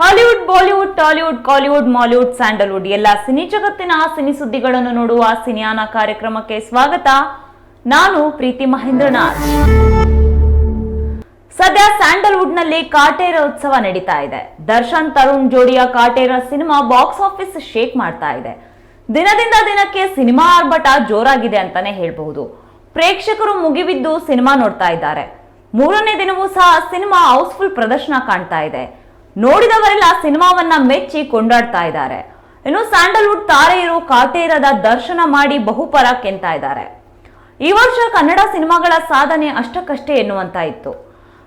Hollywood, Bollywood, Tollywood, Kollywood, Mollywood, sandalwood, ಎಲ್ಲ cine ಜಗತ್ತಿನ cine ಸುದ್ದಿಗಳನ್ನು ನೋಡುವ ಸಿನಿಯಾನ ಕಾರ್ಯಕ್ರಮಕ್ಕೆ ಸ್ವಾಗತ. ನಾನು ಪ್ರೀತಿ ಮಹೇಂದ್ರನಾಥ್. ಸದ್ಯ ಸ್ಯಾಂಡಲ್ವುಡ್ನಲ್ಲಿ ಕಾಟೇರ ಉತ್ಸವ ನಡೀತಾ ಇದೆ. Darshan Tarun ಜೋಡಿಯ Kaatera cinema box office shake ಮಾಡ್ತಾ ಇದೆ. ದಿನದಿಂದ ದಿನಕ್ಕೆ ಸಿನಿಮಾ ಆರ್ಭಟ ಜೋರಾಗಿದೆ ಅಂತಾನೆ ಹೇಳಬಹುದು. ಪ್ರೇಕ್ಷಕರು ಮುಗಿಬಿದ್ದು ಸಿನಿಮಾ ನೋಡ್ತಾ ಇದ್ದಾರೆ. ಮೂರನೇ ದಿನವೂ ಸಹ ಸಿನಿಮಾ ಹೌಸ್ಫುಲ್ ಪ್ರದರ್ಶನ ಕಾಣ್ತಾ ಇದೆ. ನೋಡಿದವರೆಲ್ಲ ಸಿನಿಮಾವನ್ನ ಮೆಚ್ಚಿ ಕೊಂಡಾಡ್ತಾ ಇದ್ದಾರೆ. ಇನ್ನು ಸ್ಯಾಂಡಲ್ವುಡ್ ತಾರೆಯರು ಕಾಟೇರದ ದರ್ಶನ ಮಾಡಿ ಬಹುಪರ ಕೆಂತ ಇದ್ದಾರೆ. ಈ ವರ್ಷ ಕನ್ನಡ ಸಿನಿಮಾಗಳ ಸಾಧನೆ ಅಷ್ಟಕ್ಕಷ್ಟೇ ಎನ್ನುವಂತ ಇತ್ತು.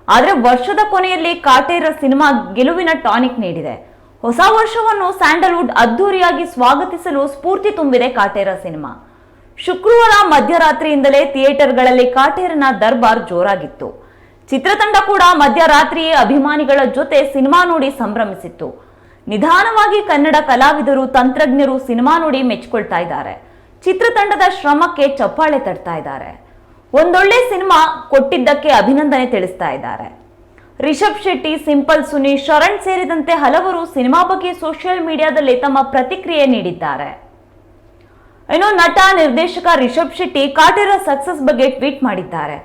ಆದ್ರೆ ವರ್ಷದ ಕೊನೆಯಲ್ಲಿ ಕಾಟೇರ ಸಿನಿಮಾ ಗೆಲುವಿನ ಟಾನಿಕ್ ನೀಡಿದೆ. ಹೊಸ ವರ್ಷವನ್ನು ಸ್ಯಾಂಡಲ್ವುಡ್ ಅದ್ದೂರಿಯಾಗಿ ಸ್ವಾಗತಿಸಲು ಸ್ಫೂರ್ತಿ ತುಂಬಿದೆ ಕಾಟೇರ ಸಿನಿಮಾ. ಶುಕ್ರವಾರ ಮಧ್ಯರಾತ್ರಿಯಿಂದಲೇ ಥಿಯೇಟರ್ಗಳಲ್ಲಿ ಕಾಟೇರನ ದರ್ಬಾರ್ ಜೋರಾಗಿತ್ತು. ಚಿತ್ರತಂಡ ಕೂಡ ಮಧ್ಯರಾತ್ರಿಯೇ ಅಭಿಮಾನಿಗಳ ಜೊತೆ ಸಿನಿಮಾ ನೋಡಿ ಸಂಭ್ರಮಿಸಿತ್ತು. ನಿಧಾನವಾಗಿ ಕನ್ನಡ ಕಲಾವಿದರು, ತಂತ್ರಜ್ಞರು ಸಿನಿಮಾ ನೋಡಿ ಮೆಚ್ಕೊಳ್ತಾ ಇದ್ದಾರೆ. ಚಿತ್ರತಂಡದ ಶ್ರಮಕ್ಕೆ ಚಪ್ಪಾಳೆ ತಡ್ತಾ ಇದ್ದಾರೆ. ಒಂದೊಳ್ಳೆ ಸಿನಿಮಾ ಕೊಟ್ಟಿದ್ದಕ್ಕೆ ಅಭಿನಂದನೆ ತಿಳಿಸ್ತಾ ಇದ್ದಾರೆ. ರಿಷಬ್ ಶೆಟ್ಟಿ, ಸಿಂಪಲ್ ಸುನಿ, ಶರಣ್ ಸೇರಿದಂತೆ ಹಲವರು ಸಿನಿಮಾ ಬಗ್ಗೆ ಸೋಷಿಯಲ್ ಮೀಡಿಯಾದಲ್ಲಿ ತಮ್ಮ ಪ್ರತಿಕ್ರಿಯೆ ನೀಡಿದ್ದಾರೆ. ಇನ್ನು ನಟ ನಿರ್ದೇಶಕ ರಿಷಬ್ ಶೆಟ್ಟಿ, ಕಾಟೇರ ಸಕ್ಸಸ್ ಬಗ್ಗೆ ಟ್ವೀಟ್ ಮಾಡಿದ್ದಾರೆ.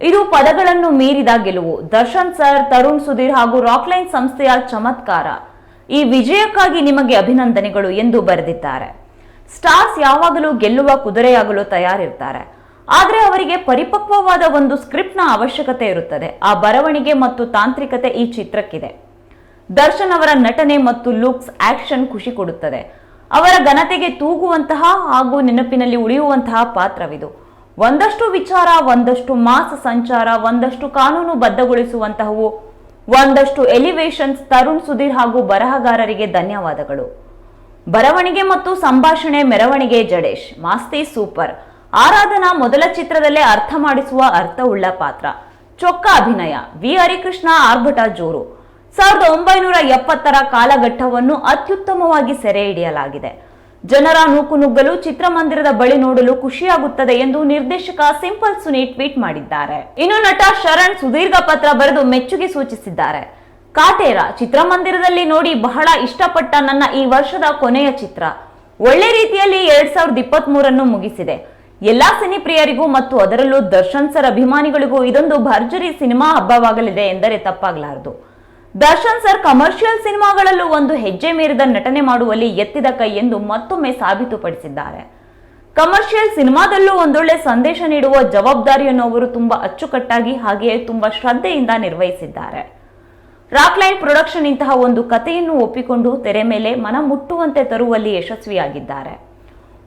ಇದು ಪದಗಳನ್ನು ಮೀರಿದ ಗೆಲುವು. ದರ್ಶನ್ ಸರ್, ತರುಣ್ ಸುಧೀರ್ ಹಾಗೂ ರಾಕ್ಲೈನ್ ಸಂಸ್ಥೆಯ ಚಮತ್ಕಾರ. ಈ ವಿಜಯಕ್ಕಾಗಿ ನಿಮಗೆ ಅಭಿನಂದನೆಗಳು ಎಂದು ಬರೆದಿದ್ದಾರೆ. ಸ್ಟಾರ್ಸ್ ಯಾವಾಗಲೂ ಗೆಲ್ಲುವ ಕುದುರೆಯಾಗಲು ತಯಾರಿರ್ತಾರೆ. ಆದರೆ ಅವರಿಗೆ ಪರಿಪಕ್ವವಾದ ಒಂದು ಸ್ಕ್ರಿಪ್ಟ್ನ ಅವಶ್ಯಕತೆ ಇರುತ್ತದೆ. ಆ ಬರವಣಿಗೆ ಮತ್ತು ತಾಂತ್ರಿಕತೆ ಈ ಚಿತ್ರಕ್ಕಿದೆ. ದರ್ಶನ್ ಅವರ ನಟನೆ ಮತ್ತು ಲುಕ್ಸ್ ಆಕ್ಷನ್ ಖುಷಿ ಕೊಡುತ್ತದೆ. ಅವರ ಘನತೆಗೆ ತೂಗುವಂತಹ ಹಾಗೂ ನೆನಪಿನಲ್ಲಿ ಉಳಿಯುವಂತಹ ಪಾತ್ರವಿದು. ಒಂದಷ್ಟು ವಿಚಾರ, ಒಂದಷ್ಟು ಮಾಸ್ ಸಂಚಾರ, ಒಂದಷ್ಟು ಕಾನೂನು ಬದ್ಧಗೊಳಿಸುವಂತಹವು, ಒಂದಷ್ಟು ಎಲಿವೇಶನ್ಸ್ ತರುಣ್ ಸುಧೀರ್ ಹಾಗೂ ಬರಹಗಾರರಿಗೆ ಧನ್ಯವಾದಗಳು. ಬರವಣಿಗೆ ಮತ್ತು ಸಂಭಾಷಣೆ ಮೆರವಣಿಗೆ ಜಡೇಶ್, ಮಾಸ್ತಿ ಸೂಪರ್. ಆರಾಧನಾ ಮೊದಲ ಚಿತ್ರದಲ್ಲೇ ಅರ್ಥ ಮಾಡಿಸುವ ಅರ್ಥವುಳ್ಳ ಪಾತ್ರ. ಚೊಕ್ಕ ಅಭಿನಯ, ವಿ. ಹರಿಕೃಷ್ಣ, ಆರ್ಭಟ ಜೋರು. ಸಾವಿರದ ಒಂಬೈನೂರ ಎಪ್ಪತ್ತರ ಕಾಲಘಟ್ಟವನ್ನು ಅತ್ಯುತ್ತಮವಾಗಿ ಸೆರೆ ಹಿಡಿಯಲಾಗಿದೆ. ಜನರ ನೂಕುನುಗ್ಗಲು ಚಿತ್ರಮಂದಿರದ ಬಳಿ ನೋಡಲು ಖುಷಿಯಾಗುತ್ತದೆ ಎಂದು ನಿರ್ದೇಶಕ ಸಿಂಪಲ್ ಸುನಿ ಟ್ವೀಟ್ ಮಾಡಿದ್ದಾರೆ. ಇನ್ನು ನಟ ಶರಣ್ ಸುದೀರ್ಘ ಪತ್ರ ಬರೆದು ಮೆಚ್ಚುಗೆ ಸೂಚಿಸಿದ್ದಾರೆ. ಕಾಟೇರ ಚಿತ್ರಮಂದಿರದಲ್ಲಿ ನೋಡಿ ಬಹಳ ಇಷ್ಟಪಟ್ಟ ನನ್ನ ಈ ವರ್ಷದ ಕೊನೆಯ ಚಿತ್ರ. ಒಳ್ಳೆ ರೀತಿಯಲ್ಲಿ ಎರಡ್ ಸಾವಿರದ ಇಪ್ಪತ್ತ್ ಮೂರನ್ನು ಮುಗಿಸಿದೆ. ಎಲ್ಲಾ ಸಿನಿ ಪ್ರಿಯರಿಗೂ ಮತ್ತು ಅದರಲ್ಲೂ ದರ್ಶನ್ ಸರ್ ಅಭಿಮಾನಿಗಳಿಗೂ ಇದೊಂದು ಭರ್ಜರಿ ಸಿನಿಮಾ ಹಬ್ಬವಾಗಲಿದೆ ಎಂದರೆ ತಪ್ಪಾಗಲಾರದು. ದರ್ಶನ್ ಸರ್ ಕಮರ್ಷಿಯಲ್ ಸಿನಿಮಾಗಳಲ್ಲೂ ಒಂದು ಹೆಜ್ಜೆ ಮೀರಿದ ನಟನೆ ಮಾಡುವಲ್ಲಿ ಎತ್ತಿದ ಕೈ ಎಂದು ಮತ್ತೊಮ್ಮೆ ಸಾಬೀತುಪಡಿಸಿದ್ದಾರೆ. ಕಮರ್ಷಿಯಲ್ ಸಿನಿಮಾದಲ್ಲೂ ಒಂದೊಳ್ಳೆ ಸಂದೇಶ ನೀಡುವ ಜವಾಬ್ದಾರಿಯನ್ನು ಅವರು ತುಂಬಾ ಅಚ್ಚುಕಟ್ಟಾಗಿ ಹಾಗೆಯೇ ತುಂಬಾ ಶ್ರದ್ಧೆಯಿಂದ ನಿರ್ವಹಿಸಿದ್ದಾರೆ. ರಾಕ್ಲೈನ್ ಪ್ರೊಡಕ್ಷನ್ ಇಂತಹ ಒಂದು ಕಥೆಯನ್ನು ಒಪ್ಪಿಕೊಂಡು ತೆರೆ ಮೇಲೆ ಮನ ಮುಟ್ಟುವಂತೆ ತರುವಲ್ಲಿ ಯಶಸ್ವಿಯಾಗಿದ್ದಾರೆ.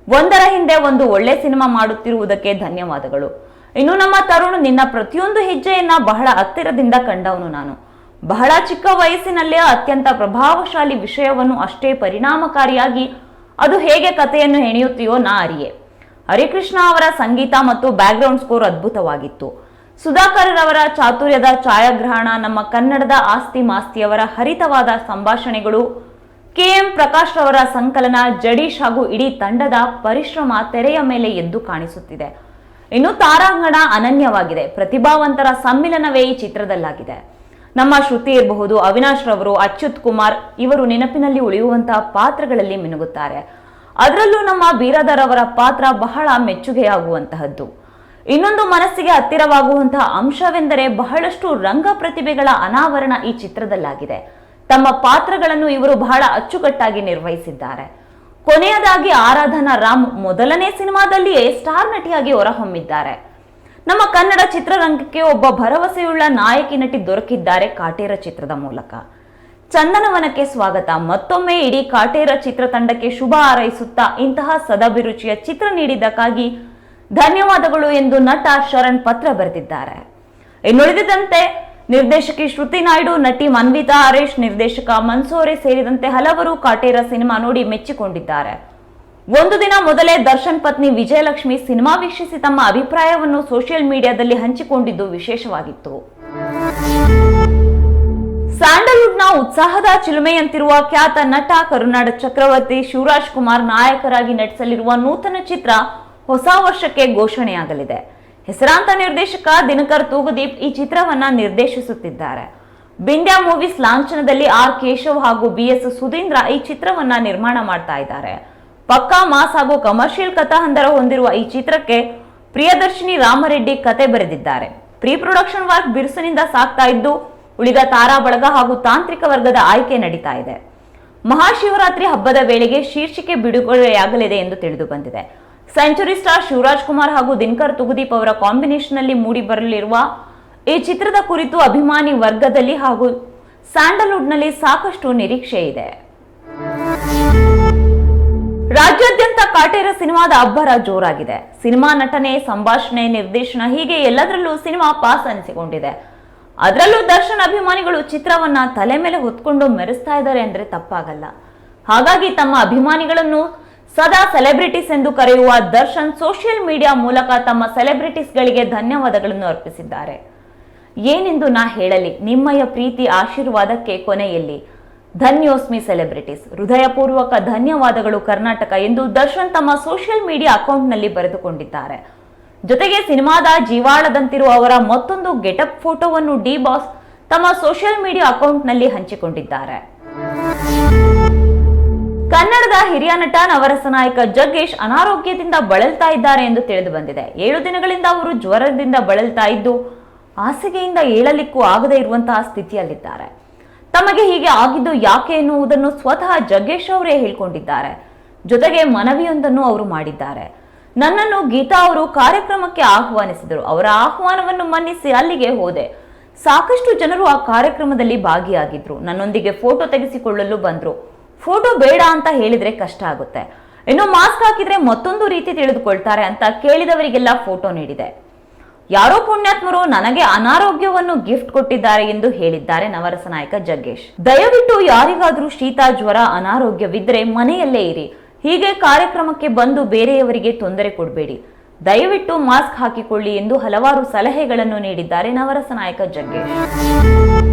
ಒಂದರ ಹಿಂದೆ ಒಂದು ಒಳ್ಳೆ ಸಿನಿಮಾ ಮಾಡುತ್ತಿರುವುದಕ್ಕೆ ಧನ್ಯವಾದಗಳು. ಇನ್ನು ನಮ್ಮ ತರುಣ್, ನಿನ್ನ ಪ್ರತಿಯೊಂದು ಹೆಜ್ಜೆಯನ್ನ ಬಹಳ ಹತ್ತಿರದಿಂದ ಕಂಡವನು ನಾನು. ಬಹಳ ಚಿಕ್ಕ ವಯಸ್ಸಿನಲ್ಲೇ ಅತ್ಯಂತ ಪ್ರಭಾವಶಾಲಿ ವಿಷಯವನ್ನು ಅಷ್ಟೇ ಪರಿಣಾಮಕಾರಿಯಾಗಿ ಅದು ಹೇಗೆ ಕಥೆಯನ್ನು ಹೆಣೆಯುತ್ತೆಯೋ ನಾ ಅರಿಯೆ. ಹರಿಕೃಷ್ಣ ಅವರ ಸಂಗೀತ ಮತ್ತು ಬ್ಯಾಕ್ಗ್ರೌಂಡ್ ಸ್ಕೋರ್ ಅದ್ಭುತವಾಗಿತ್ತು. ಸುಧಾಕರ್ ರವರ ಚಾತುರ್ಯದ ಛಾಯಾಗ್ರಹಣ, ನಮ್ಮ ಕನ್ನಡದ ಆಸ್ತಿ ಮಾಸ್ತಿಯವರ ಹರಿತವಾದ ಸಂಭಾಷಣೆಗಳು ಕೆ ಎಂ ಪ್ರಕಾಶ್ ರವರ ಸಂಕಲನ, ಜಡೀಶ್ ಹಾಗೂ ಇಡೀ ತಂಡದ ಪರಿಶ್ರಮ ತೆರೆಯ ಮೇಲೆ ಎದ್ದು ಕಾಣಿಸುತ್ತಿದೆ. ಇನ್ನು ತಾರಾಂಗಣ ಅನನ್ಯವಾಗಿದೆ. ಪ್ರತಿಭಾವಂತರ ಸಮ್ಮಿಲನವೇ ಈ ಚಿತ್ರದಲ್ಲಾಗಿದೆ. ನಮ್ಮ ಶ್ರುತಿ ಇರಬಹುದು, ಅವಿನಾಶ್ ರವರು, ಅಚ್ಯುತ್ ಕುಮಾರ್ ಇವರು ನೆನಪಿನಲ್ಲಿ ಉಳಿಯುವಂತಹ ಪಾತ್ರಗಳಲ್ಲಿ ಮಿನುಗುತ್ತಾರೆ. ಅದರಲ್ಲೂ ನಮ್ಮ ಬೀರಾದರ್ ಅವರ ಪಾತ್ರ ಬಹಳ ಮೆಚ್ಚುಗೆಯಾಗುವಂತಹದ್ದು. ಇನ್ನೊಂದು ಮನಸ್ಸಿಗೆ ಹತ್ತಿರವಾಗುವಂತಹ ಅಂಶವೆಂದರೆ ಬಹಳಷ್ಟು ರಂಗ ಪ್ರತಿಭೆಗಳ ಅನಾವರಣ ಈ ಚಿತ್ರದಲ್ಲಾಗಿದೆ. ತಮ್ಮ ಪಾತ್ರಗಳನ್ನು ಇವರು ಬಹಳ ಅಚ್ಚುಕಟ್ಟಾಗಿ ನಿರ್ವಹಿಸಿದ್ದಾರೆ. ಕೊನೆಯದಾಗಿ ಆರಾಧನಾ ರಾಮ್ ಮೊದಲನೇ ಸಿನಿಮಾದಲ್ಲಿಯೇ ಸ್ಟಾರ್ ನಟಿಯಾಗಿ ಹೊರಹೊಮ್ಮಿದ್ದಾರೆ. ನಮ್ಮ ಕನ್ನಡ ಚಿತ್ರರಂಗಕ್ಕೆ ಒಬ್ಬ ಭರವಸೆಯುಳ್ಳ ನಾಯಕಿ ನಟಿ ದೊರಕಿದ್ದಾರೆ ಕಾಟೇರ ಚಿತ್ರದ ಮೂಲಕ. ಚಂದನವನಕ್ಕೆ ಸ್ವಾಗತ. ಮತ್ತೊಮ್ಮೆ ಇಡೀ ಕಾಟೇರ ಚಿತ್ರತಂಡಕ್ಕೆ ಶುಭ ಹಾರೈಸುತ್ತಾ ಇಂತಹ ಸದಾಭಿರುಚಿಯ ಚಿತ್ರ ನೀಡಿದ್ದಕ್ಕಾಗಿ ಧನ್ಯವಾದಗಳು ಎಂದು ನಟ ಶರಣ್ ಪತ್ರ ಬರೆದಿದ್ದಾರೆ. ಇನ್ನುಳಿದಂತೆ ನಿರ್ದೇಶಕಿ ಶ್ರುತಿ ನಾಯ್ಡು, ನಟಿ ಮನ್ವಿತಾ ಹರೇಶ್, ನಿರ್ದೇಶಕ ಮನ್ಸೋರೆ ಸೇರಿದಂತೆ ಹಲವರು ಕಾಟೇರ ಸಿನಿಮಾ ನೋಡಿ ಮೆಚ್ಚಿಕೊಂಡಿದ್ದಾರೆ. ಒಂದು ದಿನ ಮೊದಲೇ ದರ್ಶನ್ ಪತ್ನಿ ವಿಜಯಲಕ್ಷ್ಮಿ ಸಿನಿಮಾ ವೀಕ್ಷಿಸಿ ತಮ್ಮ ಅಭಿಪ್ರಾಯವನ್ನು ಸೋಷಿಯಲ್ ಮೀಡಿಯಾದಲ್ಲಿ ಹಂಚಿಕೊಂಡಿದ್ದು ವಿಶೇಷವಾಗಿತ್ತು. ಸ್ಯಾಂಡಲ್ವುಡ್ನ ಉತ್ಸಾಹದ ಚಿಲುಮೆಯಂತಿರುವ ಖ್ಯಾತ ನಟ ಕರುನಾಡ ಚಕ್ರವರ್ತಿ ಶಿವರಾಜ್ ಕುಮಾರ್ ನಾಯಕರಾಗಿ ನಟಿಸಲಿರುವ ನೂತನ ಚಿತ್ರ ಹೊಸ ವರ್ಷಕ್ಕೆ ಘೋಷಣೆಯಾಗಲಿದೆ. ಹೆಸರಾಂತ ನಿರ್ದೇಶಕ ದಿನಕರ್ ತೂಗುದೀಪ್ ಈ ಚಿತ್ರವನ್ನ ನಿರ್ದೇಶಿಸುತ್ತಿದ್ದಾರೆ. ಬಿಂಡ್ಯಾ ಮೂವೀಸ್ ಲಾಂಛನದಲ್ಲಿ ಆರ್ ಕೇಶವ್ ಹಾಗೂ ಬಿ ಎಸ್ ಸುಧೀಂದ್ರ ಈ ಚಿತ್ರವನ್ನ ನಿರ್ಮಾಣ ಮಾಡ್ತಾ ಇದ್ದಾರೆ. ಪಕ್ಕಾ ಮಾಸ್ ಹಾಗೂ ಕಮರ್ಷಿಯಲ್ ಕಥಾಹಂದರ ಹೊಂದಿರುವ ಈ ಚಿತ್ರಕ್ಕೆ ಪ್ರಿಯದರ್ಶಿನಿ ರಾಮರೆಡ್ಡಿ ಕತೆ ಬರೆದಿದ್ದಾರೆ. ಪ್ರೀ ಪ್ರೊಡಕ್ಷನ್ ವರ್ಕ್ ಬಿರುಸಿನಿಂದ ಸಾಕ್ತಾ ಇದ್ದು, ಉಳಿದ ತಾರಾ ಬಳಗ ಹಾಗೂ ತಾಂತ್ರಿಕ ವರ್ಗದ ಆಯ್ಕೆ ನಡೀತಾ ಇದೆ. ಮಹಾಶಿವರಾತ್ರಿ ಹಬ್ಬದ ವೇಳೆಗೆ ಶೀರ್ಷಿಕೆ ಬಿಡುಗಡೆಯಾಗಲಿದೆ ಎಂದು ತಿಳಿದು ಬಂದಿದೆ. ಸೆಂಚುರಿ ಸ್ಟಾರ್ ಶಿವರಾಜ್ ಕುಮಾರ್ ಹಾಗೂ ದಿನಕರ್ ತುಗುದೀಪ್ ಅವರ ಕಾಂಬಿನೇಷನ್ ಅಲ್ಲಿ ಮೂಡಿ ಬರಲಿರುವ ಈ ಚಿತ್ರದ ಕುರಿತು ಅಭಿಮಾನಿ ವರ್ಗದಲ್ಲಿ ಹಾಗೂ ಸ್ಯಾಂಡಲ್ವುಡ್ನಲ್ಲಿ ಸಾಕಷ್ಟು ನಿರೀಕ್ಷೆ ಇದೆ ರಾಜ್ಯಾದ್ಯಂತ ಕಾಟೇರ ಸಿನಿಮಾದ ಅಬ್ಬರ ಜೋರಾಗಿದೆ. ಸಿನಿಮಾ ನಟನೆ, ಸಂಭಾಷಣೆ, ನಿರ್ದೇಶನ ಹೀಗೆ ಎಲ್ಲದರಲ್ಲೂ ಸಿನಿಮಾ ಪಾಸ್ ಅನಿಸಿಕೊಂಡಿದೆ. ಅದರಲ್ಲೂ ದರ್ಶನ್ ಅಭಿಮಾನಿಗಳು ಚಿತ್ರವನ್ನ ತಲೆ ಮೇಲೆ ಹೊತ್ಕೊಂಡು ಮೆರೆಸ್ತಾ ಇದ್ದಾರೆ ಅಂದ್ರೆ ತಪ್ಪಾಗಲ್ಲ. ಹಾಗಾಗಿ ತಮ್ಮ ಅಭಿಮಾನಿಗಳನ್ನು ಸದಾ ಸೆಲೆಬ್ರಿಟೀಸ್ ಎಂದು ಕರೆಯುವ ದರ್ಶನ್ ಸೋಷಿಯಲ್ ಮೀಡಿಯಾ ಮೂಲಕ ತಮ್ಮ ಸೆಲೆಬ್ರಿಟೀಸ್ಗಳಿಗೆ ಧನ್ಯವಾದಗಳನ್ನು ಅರ್ಪಿಸಿದ್ದಾರೆ. ಏನೆಂದು ನಾ ಹೇಳಲಿ. ನಿಮ್ಮಯ ಪ್ರೀತಿ, ಆಶೀರ್ವಾದಕ್ಕೆ ಕೊನೆಯಲ್ಲಿ. ಧನ್ಯೋಸ್ಮಿ ಸೆಲೆಬ್ರಿಟೀಸ್. ಹೃದಯಪೂರ್ವಕ ಧನ್ಯವಾದಗಳು ಕರ್ನಾಟಕ ಎಂದು ದರ್ಶನ್ ತಮ್ಮ ಸೋಷಿಯಲ್ ಮೀಡಿಯಾ ಅಕೌಂಟ್ನಲ್ಲಿ ಬರೆದುಕೊಂಡಿದ್ದಾರೆ. ಜೊತೆಗೆ ಸಿನಿಮಾದ ಜೀವಾಳದಂತಿರುವ ಅವರ ಮತ್ತೊಂದು ಗೆಟಪ್ ಫೋಟೋವನ್ನು ಡಿ ಬಾಸ್ ತಮ್ಮ ಸೋಷಿಯಲ್ ಮೀಡಿಯಾ ಅಕೌಂಟ್ನಲ್ಲಿ ಹಂಚಿಕೊಂಡಿದ್ದಾರೆ. ಕನ್ನಡದ ಹಿರಿಯ ನಟ, ನವರಸ ನಾಯಕ ಜಗ್ಗೇಶ್ ಅನಾರೋಗ್ಯದಿಂದ ಬಳಲ್ತಾ ಇದ್ದಾರೆ ಎಂದು ತಿಳಿದು ಬಂದಿದೆ. ಏಳು ದಿನಗಳಿಂದ ಅವರು ಜ್ವರದಿಂದ ಬಳಲ್ತಾ ಇದ್ದು, ಹಾಸಿಗೆಯಿಂದ ಏಳಲಿಕ್ಕೂ ಆಗದೇ ಇರುವಂತಹ ಸ್ಥಿತಿಯಲ್ಲಿದ್ದಾರೆ. ತಮಗೆ ಹೀಗೆ ಆಗಿದ್ದು ಯಾಕೆ ಎನ್ನುವುದನ್ನು ಸ್ವತಃ ಜಗ್ಗೇಶ್ ಅವರೇ ಹೇಳ್ಕೊಂಡಿದ್ದಾರೆ. ಜೊತೆಗೆ ಮನವಿಯೊಂದನ್ನು ಅವರು ಮಾಡಿದ್ದಾರೆ. ನನ್ನನ್ನು ಗೀತಾ ಅವರು ಕಾರ್ಯಕ್ರಮಕ್ಕೆ ಆಹ್ವಾನಿಸಿದರು. ಅವರ ಆಹ್ವಾನವನ್ನು ಮನ್ನಿಸಿ ಅಲ್ಲಿಗೆ ಹೋದೆ. ಸಾಕಷ್ಟು ಜನರು ಆ ಕಾರ್ಯಕ್ರಮದಲ್ಲಿ ಭಾಗಿಯಾಗಿದ್ರು. ನನ್ನೊಂದಿಗೆ ಫೋಟೋ ತೆಗೆಸಿಕೊಳ್ಳಲು ಬಂದ್ರು. ಫೋಟೋ ಬೇಡ ಅಂತ ಹೇಳಿದ್ರೆ ಕಷ್ಟ ಆಗುತ್ತೆ. ಇನ್ನು ಮಾಸ್ಕ್ ಹಾಕಿದ್ರೆ ಮತ್ತೊಂದು ರೀತಿ ತಿಳಿದುಕೊಳ್ತಾರೆ ಅಂತ ಕೇಳಿದವರಿಗೆಲ್ಲ ಫೋಟೋ ನೀಡಿದೆ. ಯಾರೋ ಪುಣ್ಯಾತ್ಮರು ನನಗೆ ಅನಾರೋಗ್ಯವನ್ನು ಗಿಫ್ಟ್ ಕೊಟ್ಟಿದ್ದಾರೆ ಎಂದು ಹೇಳಿದ್ದಾರೆ ನವರಸ ನಾಯಕ ಜಗ್ಗೇಶ್. ದಯವಿಟ್ಟು ಯಾರಿಗಾದ್ರೂ ಶೀತ, ಜ್ವರ, ಅನಾರೋಗ್ಯವಿದ್ರೆ ಮನೆಯಲ್ಲೇ ಇರಿ. ಹೀಗೆ ಕಾರ್ಯಕ್ರಮಕ್ಕೆ ಬಂದು ಬೇರೆಯವರಿಗೆ ತೊಂದರೆ ಕೊಡಬೇಡಿ. ದಯವಿಟ್ಟು ಮಾಸ್ಕ್ ಹಾಕಿಕೊಳ್ಳಿ ಎಂದು ಹಲವಾರು ಸಲಹೆಗಳನ್ನು ನೀಡಿದ್ದಾರೆ ನವರಸ ನಾಯಕ ಜಗ್ಗೇಶ್.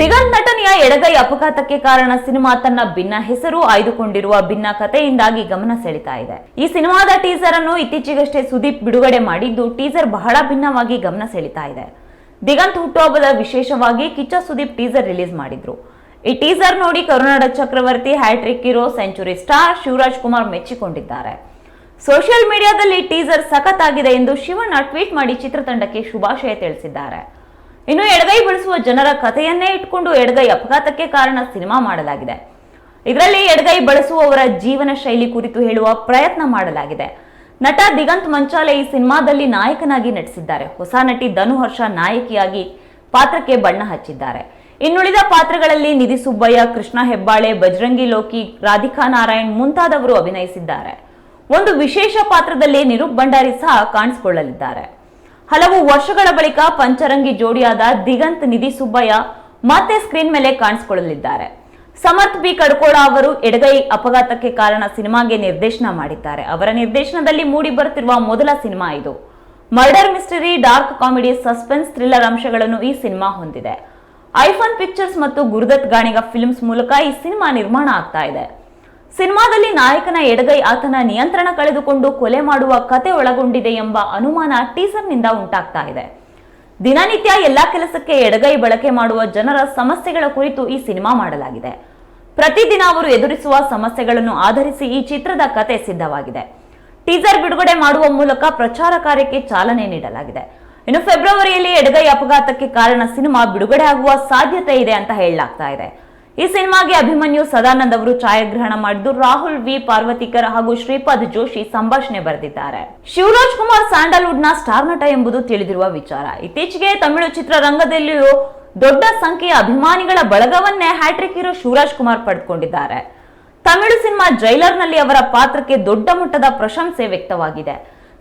ದಿಗಂತ್ ನಟನೆಯ ಎಡಗೈ ಅಪಘಾತಕ್ಕೆ ಕಾರಣ ಸಿನಿಮಾ ತನ್ನ ಭಿನ್ನ ಹೆಸರು ಆಯ್ದುಕೊಂಡಿರುವ ಭಿನ್ನ ಕಥೆಯಿಂದಾಗಿ ಗಮನ ಸೆಳೀತಾ ಇದೆ. ಈ ಸಿನಿಮಾದ ಟೀಸರ್ ಅನ್ನು ಇತ್ತೀಚೆಗಷ್ಟೇ ಸುದೀಪ್ ಬಿಡುಗಡೆ ಮಾಡಿದ್ದು ಟೀಸರ್ ಬಹಳ ಭಿನ್ನವಾಗಿ ಗಮನ ಸೆಳೀತಾ ಇದೆ. ದಿಗಂತ್ ಹುಟ್ಟುಹಬ್ಬದ ವಿಶೇಷವಾಗಿ ಕಿಚ್ಚ ಸುದೀಪ್ ಟೀಸರ್ ರಿಲೀಸ್ ಮಾಡಿದ್ರು. ಈ ಟೀಸರ್ ನೋಡಿ Karunada Chakravarthi, hattrick hero, century star Shivaraj Kumar ಮೆಚ್ಚಿಕೊಂಡಿದ್ದಾರೆ. Social ಮೀಡಿಯಾದಲ್ಲಿ ಟೀಸರ್ ಸಖತ್ ಆಗಿದೆ ಎಂದು ಶಿವಣ್ಣ ಟ್ವೀಟ್ ಮಾಡಿ ಚಿತ್ರತಂಡಕ್ಕೆ ಶುಭಾಶಯ ತಿಳಿಸಿದ್ದಾರೆ. ಇನ್ನು ಎಡಗೈ ಬಳಸುವ ಜನರ ಕಥೆಯನ್ನೇ ಇಟ್ಕೊಂಡು ಎಡಗೈ ಅಪಘಾತಕ್ಕೆ ಕಾರಣ ಸಿನಿಮಾ ಮಾಡಲಾಗಿದೆ. ಇದರಲ್ಲಿ ಎಡಗೈ ಬಳಸುವವರ ಜೀವನ ಶೈಲಿ ಕುರಿತು ಹೇಳುವ ಪ್ರಯತ್ನ ಮಾಡಲಾಗಿದೆ. ನಟ ದಿಗಂತ್ ಮಂಚಾಲೆ ಈ ಸಿನಿಮಾದಲ್ಲಿ ನಾಯಕನಾಗಿ ನಟಿಸಿದ್ದಾರೆ. ಹೊಸ ನಟಿ ಧನು ಹರ್ಷ ನಾಯಕಿಯಾಗಿ ಪಾತ್ರಕ್ಕೆ ಬಣ್ಣ ಹಚ್ಚಿದ್ದಾರೆ. ಇನ್ನುಳಿದ ಪಾತ್ರಗಳಲ್ಲಿ ನಿಧಿ ಸುಬ್ಬಯ್ಯ, ಕೃಷ್ಣ ಹೆಬ್ಬಾಳೆ, ಬಜರಂಗಿ ಲೋಕಿ, ರಾಧಿಕಾ ನಾರಾಯಣ್ ಮುಂತಾದವರು ಅಭಿನಯಿಸಿದ್ದಾರೆ. ಒಂದು ವಿಶೇಷ ಪಾತ್ರದಲ್ಲಿ ನಿರೂಪ್ ಭಂಡಾರಿ ಸಹ ಕಾಣಿಸಿಕೊಳ್ಳಲಿದ್ದಾರೆ. ಹಲವು ವರ್ಷಗಳ ಬಳಿಕ ಪಂಚರಂಗಿ ಜೋಡಿಯಾದ ದಿಗಂತ್ ನಿಧಿ ಸುಬ್ಬಯ್ಯ ಮತ್ತೆ ಸ್ಕ್ರೀನ್ ಮೇಲೆ ಕಾಣಿಸಿಕೊಳ್ಳಲಿದ್ದಾರೆ. ಸಮರ್ಥ್ ಬಿ. ಕಡ್ಕೋಳ ಅವರು ಎಡಗೈ ಅಪಘಾತಕ್ಕೆ ಕಾರಣ ಸಿನಿಮಾಗೆ ನಿರ್ದೇಶನ ಮಾಡಿದ್ದಾರೆ. ಅವರ ನಿರ್ದೇಶನದಲ್ಲಿ ಮೂಡಿ ಬರುತ್ತಿರುವ ಮೊದಲ ಸಿನಿಮಾ ಇದು. Murder mystery, dark comedy, suspense, thriller ಅಂಶಗಳನ್ನು ಈ ಸಿನಿಮಾ ಹೊಂದಿದೆ. ಐಫೋನ್ ಪಿಕ್ಚರ್ಸ್ ಮತ್ತು ಗುರುದತ್ ಗಾಣಿಗ ಫಿಲ್ಮ್ಸ್ ಮೂಲಕ ಈ ಸಿನಿಮಾ ನಿರ್ಮಾಣ ಆಗ್ತಾ ಇದೆ. ಸಿನಿಮಾದಲ್ಲಿ ನಾಯಕನ ಎಡಗೈ ಆತನ ನಿಯಂತ್ರಣ ಕಳೆದುಕೊಂಡು ಕೊಲೆ ಮಾಡುವ ಕತೆ ಒಳಗೊಂಡಿದೆ ಎಂಬ ಅನುಮಾನ ಟೀಸರ್ನಿಂದ ಉಂಟಾಗ್ತಾ ಇದೆ. ದಿನನಿತ್ಯ ಎಲ್ಲಾ ಕೆಲಸಕ್ಕೆ ಎಡಗೈ ಬಳಕೆ ಮಾಡುವ ಜನರ ಸಮಸ್ಯೆಗಳ ಕುರಿತು ಈ ಸಿನಿಮಾ ಮಾಡಲಾಗಿದೆ. ಪ್ರತಿದಿನ ಅವರು ಎದುರಿಸುವ ಸಮಸ್ಯೆಗಳನ್ನು ಆಧರಿಸಿ ಈ ಚಿತ್ರದ ಕತೆ ಸಿದ್ಧವಾಗಿದೆ. ಟೀಸರ್ ಬಿಡುಗಡೆ ಮಾಡುವ ಮೂಲಕ ಪ್ರಚಾರ ಕಾರ್ಯಕ್ಕೆ ಚಾಲನೆ ನೀಡಲಾಗಿದೆ. ಇನ್ನು ಫೆಬ್ರವರಿಯಲ್ಲಿ ಎಡಗೈ ಅಪಘಾತಕ್ಕೆ ಕಾರಣ ಸಿನಿಮಾ ಬಿಡುಗಡೆ ಆಗುವ ಸಾಧ್ಯತೆ ಇದೆ ಅಂತ ಹೇಳಲಾಗ್ತಾ ಇದೆ. ಈ ಸಿನಿಮಾಗೆ ಅಭಿಮನ್ಯು ಸದಾನಂದ್ ಅವರು ಛಾಯಾಗ್ರಹಣ ಮಾಡಿದ್ದು ರಾಹುಲ್ ವಿ ಪಾರ್ವತಿಕರ್ ಹಾಗೂ ಶ್ರೀಪಾದ್ ಜೋಶಿ ಸಂಭಾಷಣೆ ಬರೆದಿದ್ದಾರೆ. ಶಿವರಾಜ್ ಕುಮಾರ್ ಸ್ಯಾಂಡಲ್ವುಡ್ನ ಸ್ಟಾರ್ ನಟ ಎಂಬುದು ತಿಳಿದಿರುವ ವಿಚಾರ. ಇತ್ತೀಚೆಗೆ ತಮಿಳು ಚಿತ್ರರಂಗದಲ್ಲಿಯೂ ದೊಡ್ಡ ಸಂಖ್ಯೆಯ ಅಭಿಮಾನಿಗಳ ಬಳಗವನ್ನೇ hat trick hero Shivaraj Kumar ಪಡೆದುಕೊಂಡಿದ್ದಾರೆ. ತಮಿಳು ಸಿನಿಮಾ ಜೈಲರ್ನಲ್ಲಿ ಅವರ ಪಾತ್ರಕ್ಕೆ ದೊಡ್ಡ ಮಟ್ಟದ ಪ್ರಶಂಸೆ ವ್ಯಕ್ತವಾಗಿದೆ.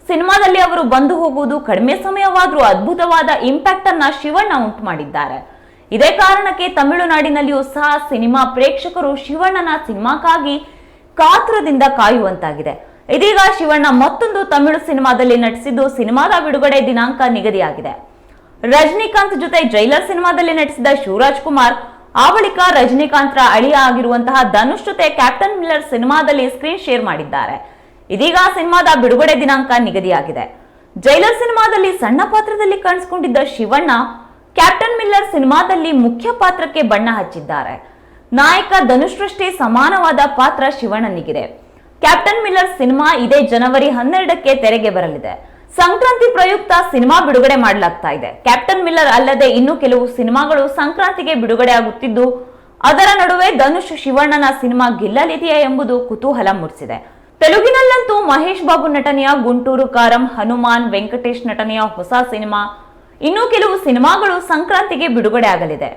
ಸಿನಿಮಾದಲ್ಲಿ ಅವರು ಬಂದು ಹೋಗುವುದು ಕಡಿಮೆ ಸಮಯವಾದರೂ ಅದ್ಭುತವಾದ ಇಂಪ್ಯಾಕ್ಟ್ ಅನ್ನ ಶಿವಣ್ಣ ಉಂಟು ಮಾಡಿದ್ದಾರೆ ಇದೇ ಕಾರಣಕ್ಕೆ ತಮಿಳುನಾಡಿನಲ್ಲಿಯೂ ಸಹ ಸಿನಿಮಾ ಪ್ರೇಕ್ಷಕರು ಶಿವಣ್ಣನ ಸಿನಿಮಾಕ್ಕಾಗಿ ಕಾತುರದಿಂದ ಕಾಯುವಂತಾಗಿದೆ. ಇದೀಗ ಶಿವಣ್ಣ ಮತ್ತೊಂದು ತಮಿಳು ಸಿನಿಮಾದಲ್ಲಿ ನಟಿಸಿದ್ದು ಸಿನಿಮಾದ ಬಿಡುಗಡೆ ದಿನಾಂಕ ನಿಗದಿಯಾಗಿದೆ. ರಜನಿಕಾಂತ್ ಜೊತೆ ಜೈಲರ್ ಸಿನಿಮಾದಲ್ಲಿ ನಟಿಸಿದ ಶಿವರಾಜ್ ಕುಮಾರ್, ಆ ಬಳಿಕ ರಜನಿಕಾಂತ್ರ ಅಳಿಯ ಆಗಿರುವಂತಹ ಧನುಷ್ ಜೊತೆ ಕ್ಯಾಪ್ಟನ್ ಮಿಲ್ಲರ್ ಸಿನಿಮಾದಲ್ಲಿ ಸ್ಕ್ರೀನ್ ಶೇರ್ ಮಾಡಿದ್ದಾರೆ. ಇದೀಗ ಸಿನಿಮಾದ ಬಿಡುಗಡೆ ದಿನಾಂಕ ನಿಗದಿಯಾಗಿದೆ. ಜೈಲರ್ ಸಿನಿಮಾದಲ್ಲಿ ಸಣ್ಣ ಪಾತ್ರದಲ್ಲಿ ಕಾಣಿಸಿಕೊಂಡಿದ್ದ ಶಿವಣ್ಣ ಕ್ಯಾಪ್ಟನ್ ಮಿಲ್ಲರ್ ಸಿನಿಮಾದಲ್ಲಿ ಮುಖ್ಯ ಪಾತ್ರಕ್ಕೆ ಬಣ್ಣ ಹಚ್ಚಿದ್ದಾರೆ. ನಾಯಕ ಧನುಷ್ರಷ್ಟೇ ಸಮಾನವಾದ ಪಾತ್ರ ಶಿವಣ್ಣನಿಗಿದೆ. ಕ್ಯಾಪ್ಟನ್ ಮಿಲ್ಲರ್ ಸಿನಿಮಾ ಇದೇ ಜನವರಿ ಹನ್ನೆರಡಕ್ಕೆ ತೆರೆಗೆ ಬರಲಿದೆ. ಸಂಕ್ರಾಂತಿ ಪ್ರಯುಕ್ತ ಸಿನಿಮಾ ಬಿಡುಗಡೆ ಮಾಡಲಾಗ್ತಾ ಇದೆ. ಕ್ಯಾಪ್ಟನ್ ಮಿಲ್ಲರ್ ಅಲ್ಲದೆ ಇನ್ನೂ ಕೆಲವು ಸಿನಿಮಾಗಳು ಸಂಕ್ರಾಂತಿಗೆ ಬಿಡುಗಡೆ ಆಗುತ್ತಿದ್ದು, ಅದರ ನಡುವೆ ಧನುಷ್ ಶಿವಣ್ಣನ ಸಿನಿಮಾ ಗೆಲ್ಲಲಿದೆಯಾ ಎಂಬುದು ಕುತೂಹಲ ಮೂಡಿಸಿದೆ. ತೆಲುಗಿನಲ್ಲಂತೂ ಮಹೇಶ್ ಬಾಬು ನಟನೆಯ ಗುಂಟೂರು ಕಾರಂ, ಹನುಮಾನ್ ವೆಂಕಟೇಶ್ ನಟನೆಯ ಹೊಸ ಸಿನಿಮಾ ಇನ್ನೂ ಕೆಲವು ಸಿನಿಮಾಗಳು ಸಂಕ್ರಾಂತಿಗೆ ಬಿಡುಗಡೆ ಆಗಲಿದೆ.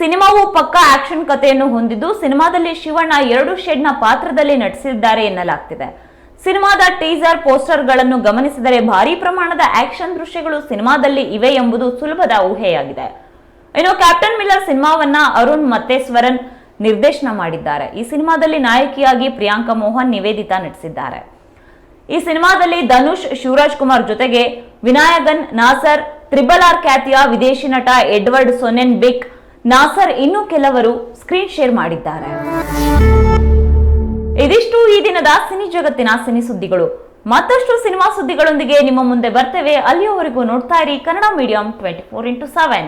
ಸಿನಿಮಾವು ಪಕ್ಕಾ ಆಕ್ಷನ್ ಕಥೆಯನ್ನು ಹೊಂದಿದ್ದು ಸಿನಿಮಾದಲ್ಲಿ ಶಿವಣ್ಣ ಎರಡು ಶೇಡ್ನ ಪಾತ್ರದಲ್ಲಿ ನಟಿಸಿದ್ದಾರೆ ಎನ್ನಲಾಗ್ತಿದೆ. ಸಿನಿಮಾದ ಟೀಸರ್, ಪೋಸ್ಟರ್ಗಳನ್ನು ಗಮನಿಸಿದರೆ ಭಾರೀ ಪ್ರಮಾಣದ ಆಕ್ಷನ್ ದೃಶ್ಯಗಳು ಸಿನಿಮಾದಲ್ಲಿ ಇವೆ ಎಂಬುದು ಸುಲಭದ ಊಹೆಯಾಗಿದೆ. ಇನ್ನು ಕ್ಯಾಪ್ಟನ್ ಮಿಲ್ಲರ್ ಸಿನಿಮಾವನ್ನ ಅರುಣ್ ಮತ್ತೇಶ್ವರನ್ ನಿರ್ದೇಶನ ಮಾಡಿದ್ದಾರೆ. ಈ ಸಿನಿಮಾದಲ್ಲಿ ನಾಯಕಿಯಾಗಿ ಪ್ರಿಯಾಂಕಾ ಮೋಹನ್ ನಿವೇದಿತಾ ನಟಿಸಿದ್ದಾರೆ. ಈ ಸಿನಿಮಾದಲ್ಲಿ ಧನುಷ್, ಶಿವರಾಜ್ ಕುಮಾರ್ ಜೊತೆಗೆ ವಿನಾಯಕನ್, ನಾಸರ್ ತ್ರಿಬಲ್ ಆರ್ ಖ್ಯಾತಿಯ ವಿದೇಶಿ ನಟ ಎಡ್ವರ್ಡ್ ಸೊನೆನ್ ಬಿಕ್ ನಾಸರ್ ಇನ್ನೂ ಕೆಲವರು ಸ್ಕ್ರೀನ್ ಶೇರ್ ಮಾಡಿದ್ದಾರೆ. ಇದಿಷ್ಟು ಈ ದಿನದ ಸಿನಿ ಜಗತ್ತಿನ ಸಿನಿ ಸುದ್ದಿಗಳು. ಮತ್ತಷ್ಟು ಸಿನಿಮಾ ಸುದ್ದಿಗಳೊಂದಿಗೆ ನಿಮ್ಮ ಮುಂದೆ ಬರ್ತೇವೆ. ಅಲ್ಲಿಯವರೆಗೂ ನೋಡ್ತಾ ಇರಿ Kannada medium twenty four into seven